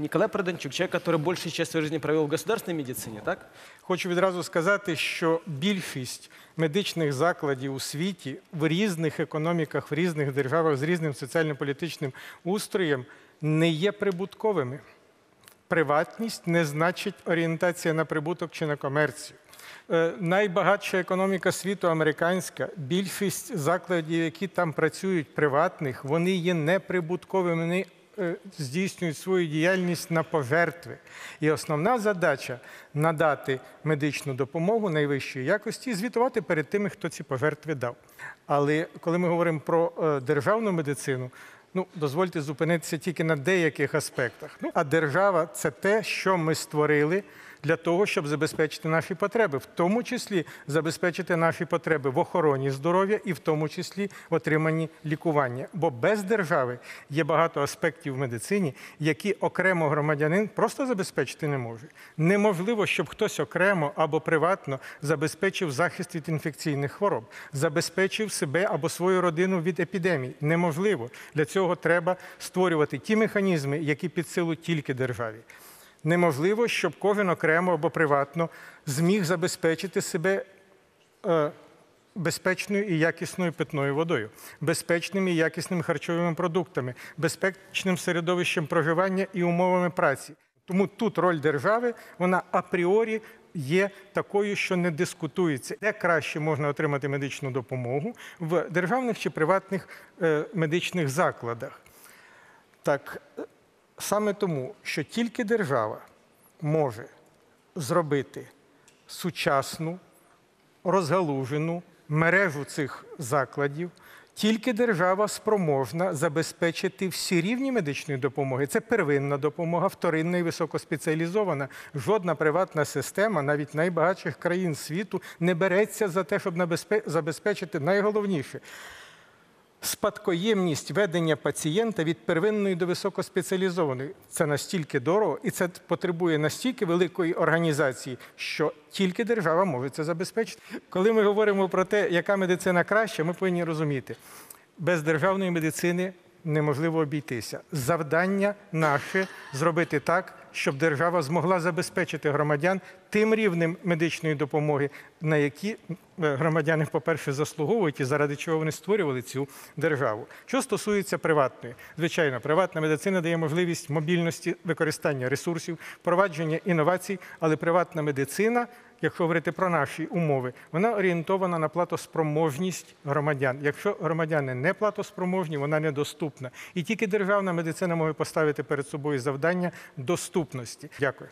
Николай Проданчук, человек, который большую часть своей жизни провел в государственной медицине, так? Хочу відразу сказати, що більшість медичних закладів у світі в різних економіках, в різних державах з різним соціально-політичним устроєм не є прибутковими. Приватність не значить орієнтація на прибуток чи на комерцію. Е, Найбагатша економіка світу американська, більшість закладів, які там працюють, приватних, вони є неприбутковими. Вони здійснюють свою діяльність на пожертви. І основна задача надати медичну допомогу найвищої якості і звітувати перед тими, хто ці пожертви дав. Але коли ми говоримо про е, державну медицину, Ну, дозвольте зупинитися тільки на деяких аспектах. Ну, а держава це те, що ми створили для того, щоб забезпечити наші потреби, в тому числі забезпечити наші потреби в охороні здоров'я і в тому числі в отриманні лікування. Бо без держави є багато аспектів в медицині, які окремо громадянин просто забезпечити не може. Неможливо, щоб хтось окремо або приватно забезпечив захист від інфекційних хвороб, забезпечив себе або свою родину від епідемій. Неможливо. Для цього треба створювати ті механізми, які під силу тільки державі. Неможливо, щоб кожен окремо або приватно зміг забезпечити себе е, безпечною і якісною питною водою, безпечними і якісними харчовими продуктами, безпечним середовищем проживання і умовами праці. Тому тут роль держави вона апріорі є такою, що не дискутується. Де краще можна отримати медичну допомогу в державних чи приватних е, медичних закладах. Так е, саме тому, що тільки держава може зробити сучасну, розгалужену мережу цих закладів, тільки держава спроможна забезпечити всі рівні медичної допомоги. Це первинна допомога, вторинна і високоспеціалізована. Жодна приватна система, навіть найбагатших країн світу, не береться за те, щоб забезпечити найголовніше спадкоємність ведення пацієнта від первинної до високоспеціалізованої. Це настільки дорого і це потребує настільки великої організації, що тільки держава може це забезпечити. Коли ми говоримо про те, яка медицина краща, ми повинні розуміти, без державної медицини неможливо обійтися. Завдання наше зробити так, щоб держава змогла забезпечити громадян тим рівнем медичної допомоги, на які е, громадяни, по-перше, заслуговують і заради чого вони створювали цю державу. Що стосується приватної, звичайно, приватна медицина дає можливість мобільності використання ресурсів, впровадження інновацій, але приватна медицина. Якщо говорити про наші умови, вона орієнтована на платоспроможність громадян. Якщо громадяни не платоспроможні, вона недоступна. І тільки державна медицина може поставити перед собою завдання доступності. Дякую.